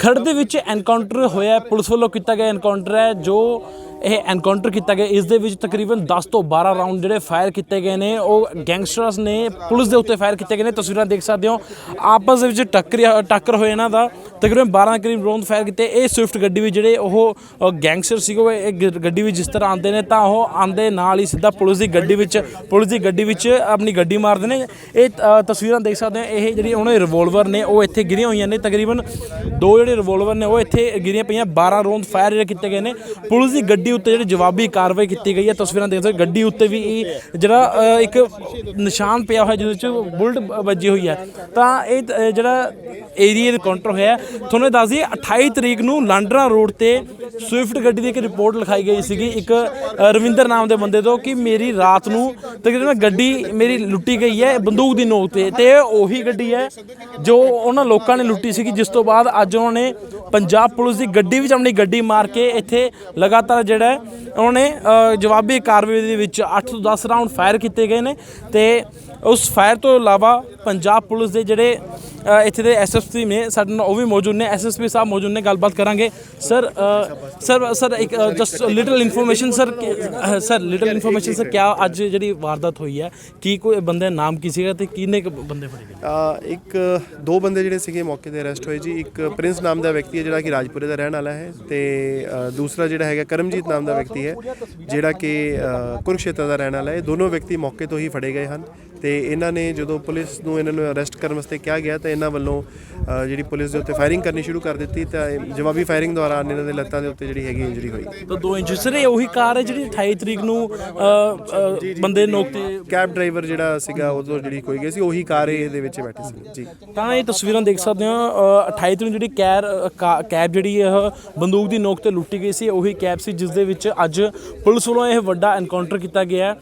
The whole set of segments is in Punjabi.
ਖੜ ਦੇ ਵਿੱਚ ਐਨਕਾਊਂਟਰ ਹੋਇਆ ਪੁਲਿਸ ਵੱਲੋਂ ਕੀਤਾ ਗਿਆ ਐਨਕਾਊਂਟਰ ਹੈ, ਜੋ ਇਹ ਐਨਕਾਊਂਟਰ ਕੀਤਾ ਗਿਆ, ਇਸ ਦੇ ਵਿੱਚ ਤਕਰੀਬਨ 10 ਤੋਂ 12 ਰਾਉਂਡ ਜਿਹੜੇ ਫਾਇਰ ਕੀਤੇ ਗਏ ਨੇ, ਉਹ ਗੈਂਗਸਟਰਸ ਨੇ ਪੁਲਿਸ ਦੇ ਉੱਤੇ ਫਾਇਰ ਕੀਤੇ ਗਏ ਨੇ, ਤਸਵੀਰਾਂ ਦੇਖ ਸਕਦੇ ਹੋ। ਆਪਸ ਦੇ ਵਿੱਚ ਟੱਕਰ ਟੱਕਰ ਹੋਏ ਇਹਨਾਂ ਦਾ। ਤਕਰੀਬਨ 12 ਕਰੀਬ ਰੌਂਦ ਫਾਇਰ ਕੀਤੇ। ਇਹ ਸਵਿਫਟ ਗੱਡੀ ਵੀ ਜਿਹੜੇ ਉਹ ਗੈਂਗਸਟਰ ਸੀਗੇ ਇਹ ਗ- ਗੱਡੀ ਵੀ ਜਿਸ ਤਰ੍ਹਾਂ ਆਉਂਦੇ ਨੇ, ਤਾਂ ਉਹ ਆਂਦੇ ਨਾਲ ਹੀ ਸਿੱਧਾ ਪੁਲਿਸ ਦੀ ਗੱਡੀ ਵਿੱਚ, ਪੁਲਿਸ ਦੀ ਗੱਡੀ ਵਿੱਚ ਆਪਣੀ ਗੱਡੀ ਮਾਰਦੇ ਨੇ। ਇਹ ਤਸਵੀਰਾਂ ਦੇਖ ਸਕਦੇ ਹੋ, ਇਹ ਜਿਹੜੀ ਉਹਨਾਂ ਦੇ ਰਿਵੋਲਵਰ ਨੇ, ਉਹ ਇੱਥੇ ਗਿਰੀਆਂ ਹੋਈਆਂ ਨੇ। ਤਕਰੀਬਨ ਦੋ ਜਿਹੜੇ ਰਿਵੋਲਵਰ ਨੇ, ਉਹ ਇੱਥੇ ਗਿਰੀਆਂ ਪਈਆਂ। 12 ਰੌਂਦ ਫਾਇਰ ਜਿਹੜੇ ਕੀਤੇ ਗਏ ਨੇ। ਪੁਲਿਸ ਦੀ ਗੱਡੀ ਉੱਤੇ ਜਿਹੜੀ ਜਵਾਬੀ ਕਾਰਵਾਈ ਕੀਤੀ ਗਈ ਹੈ। ਤਸਵੀਰਾਂ ਦੇਖ ਸਕਦੇ ਗੱਡੀ ਉੱਤੇ ਵੀ ਇਹ ਜਿਹੜਾ ਇੱਕ ਨਿਸ਼ਾਨ ਪਿਆ ਹੋਇਆ, ਜਿਹਦੇ ਵਿੱਚ ਬੁਲਟ ਵੱਜੀ ਹੋਈ ਹੈ। ਤਾਂ ਇਹ ਜਿਹੜਾ ਏਰੀਆ ਦੇ ਕਾਊਂਟਰ ਹੋਇਆ ਤੁਹਾਨੂੰ ਇਹ ਦੱਸ ਦਈਏ 28 ਤਰੀਕ ਨੂੰ ਲਾਂਡਰਾ ਰੋਡ ਤੇ ਸਵਿਫਟ ਗੱਡੀ ਦੀ ਇੱਕ ਰਿਪੋਰਟ ਲਿਖਾਈ ਗਈ ਸੀਗੀ, ਇੱਕ ਰਵਿੰਦਰ ਨਾਮ ਦੇ ਬੰਦੇ ਤੋਂ ਕਿ ਮੇਰੀ ਰਾਤ ਨੂੰ ਤਕਰੀਬਨ ਗੱਡੀ ਮੇਰੀ ਲੁੱਟੀ ਗਈ ਹੈ, ਬੰਦੂਕ ਦੀ ਨੋਕ ਤੇ ਤੇ ਉਹੀ ਗੱਡੀ ਹੈ ਜੋ ਉਹਨਾਂ ਲੋਕਾਂ ਨੇ ਲੁੱਟੀ ਸੀਗੀ, ਜਿਸ ਤੋਂ ਬਾਅਦ ਅੱਜ ਉਹਨਾਂ ਨੇ ਪੰਜਾਬ ਪੁਲਿਸ ਦੀ ਗੱਡੀ ਵਿੱਚ ਆਪਣੀ ਗੱਡੀ ਮਾਰ ਕੇ ਇੱਥੇ ਲਗਾਤਾਰ ਜਿਹੜਾ ਹੈ, ਉਹਨਾਂ ਨੇ ਜਵਾਬੀ ਕਾਰਵਾਈ ਦੇ ਵਿੱਚ 8 ਤੋਂ 10 ਰਾਉਂਡ ਫਾਇਰ ਕੀਤੇ ਗਏ ਨੇ ਤੇ ਉਸ ਫਾਇਰ ਤੋਂ ਇਲਾਵਾ ਪੰਜਾਬ ਪੁਲਿਸ ਦੇ ਜਿਹੜੇ ਇੱਥੇ ਦੇ ਐਸਐਸਪੀ ਨੇ, ਸਾਡੇ ਨਾਲ ਉਹ ਵੀ ਮੌਜੂਦ ਨੇ ਐਸਐਸਪੀ ਸਾਹਿਬ ਮੌਜੂਦ ਨੇ, ਗੱਲਬਾਤ ਕਰਾਂਗੇ। ਸਰ ਸਰ ਸਰ, ਇੱਕ just little information sir sir little information sir, ਕਿਆ ਅੱਜ ਜਿਹੜੀ ਵਾਰਦਾਤ ਹੋਈ ਹੈ, ਕੀ ਕੋਈ ਬੰਦੇ ਦਾ ਨਾਮ ਕੀ ਸੀਗਾ ਤੇ ਕਿੰਨੇ ਕੁ ਬੰਦੇ ਫੜੇ ਗਏ? ਇੱਕ, ਦੋ ਬੰਦੇ ਜਿਹੜੇ ਸੀਗੇ ਮੌਕੇ ਤੇ ਅਰੈਸਟ ਹੋਏ ਜੀ, ਇੱਕ ਪ੍ਰਿੰਸ ਨਾਮ ਦਾ ਵਿਅਕਤੀ ਹੈ ਜਿਹੜਾ ਕਿ ਰਾਜਪੁਰੇ ਦਾ ਰਹਿਣ ਵਾਲਾ ਹੈ ਤੇ ਦੂਸਰਾ ਜਿਹੜਾ ਹੈਗਾ ਕਰਮਜੀਤ ਨਾਮ ਦਾ ਵਿਅਕਤੀ ਹੈ, ਜਿਹੜਾ ਕਿ ਕੁਰਕਸ਼ੇਤਰ ਦਾ ਰਹਿਣ ਵਾਲਾ ਹੈ। ਇਹ ਦੋਨੋਂ ਵਿਅਕਤੀ ਮੌਕੇ ਤੋਂ ਹੀ ਫੜੇ ਗਏ ਹਨ। ਤੇ ਇਹਨਾਂ ਨੇ ਜਦੋਂ ਪੁਲਿਸ ਨੂੰ ਇਹਨਾਂ ਨੂੰ ਅਰੈਸਟ ਕਰਨ ਵਾਸਤੇ ਕਿਹਾ ਗਿਆ ਤਾਂ ਇਹਨਾਂ ਵੱਲੋਂ ਜਿਹੜੀ ਪੁਲਿਸ ਦੇ ਉੱਤੇ ਫਾਇਰਿੰਗ ਕਰਨੀ ਸ਼ੁਰੂ ਕਰ ਦਿੱਤੀ ਤਾਂ ਜਵਾਬੀ ਫਾਇਰਿੰਗ ਦੌਰਾਨ ਇਹਨਾਂ ਦੇ ਲੱਤਾਂ ਦੇ ਉੱਤੇ ਜਿਹੜੀ ਹੈਗੀ ਇੰਜਰੀ ਹੋਈ। ਤਾਂ ਦੋ ਸਰ ਇਹ ਉਹੀ ਕਾਰ ਹੈ ਜਿਹੜੀ 28 ਤਰੀਕ ਨੂੰ ਬੰਦੇ ਨੋਕ ਤੇ ਕੈਬ ਡਰਾਈਵਰ ਜਿਹੜਾ ਸੀਗਾ ਉਦੋਂ ਜਿਹੜੀ ਕੋਈ ਗਈ ਸੀ ਉਹੀ ਕਾਰ ਇਹਦੇ ਵਿੱਚ ਬੈਠੀ ਸੀ। ਜੀ। ਤਾਂ ਇਹ ਤਸਵੀਰਾਂ ਦੇਖ ਸਕਦੇ ਹੋ ਅ, 28 ਤਰੀਕ ਨੂੰ ਜਿਹੜੀ ਕੈਰ ਕੈਬ ਜਿਹੜੀ ਇਹ ਬੰਦੂਕ ਦੀ ਨੋਕ ਤੇ ਲੁੱਟੀ ਗਈ ਸੀ ਉਹੀ ਕੈਬ ਸੀ ਜਿਸ ਦੇ ਵਿੱਚ ਅੱਜ ਪੁਲਿਸ ਵੱਲੋਂ ਇਹ ਵੱਡਾ ਐਨਕਾਊਂਟਰ ਕੀਤਾ ਗਿਆ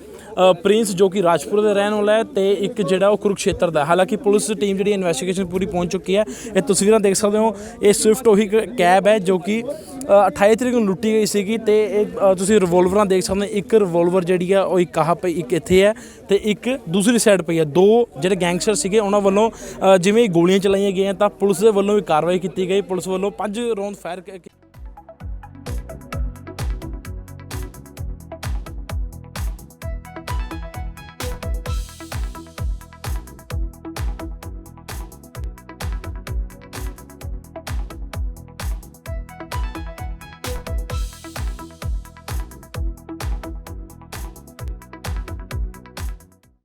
ਪ੍ਰਿੰਸ ਜੋ ਕਿ ਰਾਜਪੁਰ ਦਾ ਰਹਿਣ ਵਾਲਾ ਹੈ ਤੇ ਇੱਕ ਜਿਹੜਾ ਉਹ ਕੁਰੂਕਸ਼ੇਤਰ ਦਾ ਹਾਲਾਂਕਿ ਪੁਲਿਸ ਟੀਮ ਜਿਹੜੀ ਇਨਵੈਸਟੀਗੇਸ਼ਨ ਪੂਰੀ ਪਹੁੰਚ ਚੁੱਕੀ ਹੈ ਇਹ ਤਸਵੀਰਾਂ ਦੇਖ ਸਕਦੇ ਹੋ। ਇਹ ਸਵਿਫਟ ਉਹੀ ਕੈਬ ਹੈ ਜੋ ਕਿ ਅ, 28 ਤਰੀਕ ਨੂੰ ਲੁੱਟੀ ਗਈ ਸੀਗੀ ਤੇ ਇਹ ਤੁਸੀਂ ਰਿਵੋਲਵਰਾਂ ਦੇਖ ਸਕਦੇ ਹੋ। ਇੱਕ ਰਿਵੋਲਵਰ ਜਿਹੜੀ ਆ ਉਹ ਇੱਕ ਆਹ ਪਈ ਇੱਕ ਇੱਥੇ ਹੈ ਤੇ ਇੱਕ ਦੂਸਰੀ ਸਾਈਡ ਪਈ ਹੈ। ਦੋ ਜਿਹੜੇ ਗੈਂਗਸਟਰ ਸੀਗੇ ਉਹਨਾਂ ਵੱਲੋਂ ਜਿਵੇਂ ਗੋਲੀਆਂ ਚਲਾਈਆਂ ਗਈਆਂ ਤਾਂ ਪੁਲਿਸ ਦੇ ਵੱਲੋਂ ਵੀ ਕਾਰਵਾਈ ਕੀਤੀ ਗਈ। ਪੁਲਿਸ ਵੱਲੋਂ ਪੰਜ ਰੌਂਦ ਫਾਇਰ